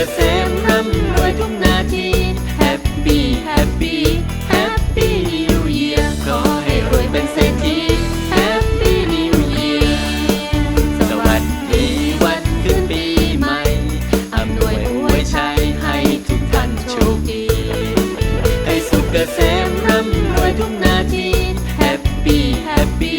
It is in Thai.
กษมร่ำรวยทุกนาที Happy Happy Happy New Year ขอให้รวยเป็นเศรษฐี Happy New Year สวัสดีวันขึ้นปีใหม่อำนวยอวยชัยให้ทุกท่านโชคดี ให้สุขเกษมร่ำรวยทุกนาที Happy Happy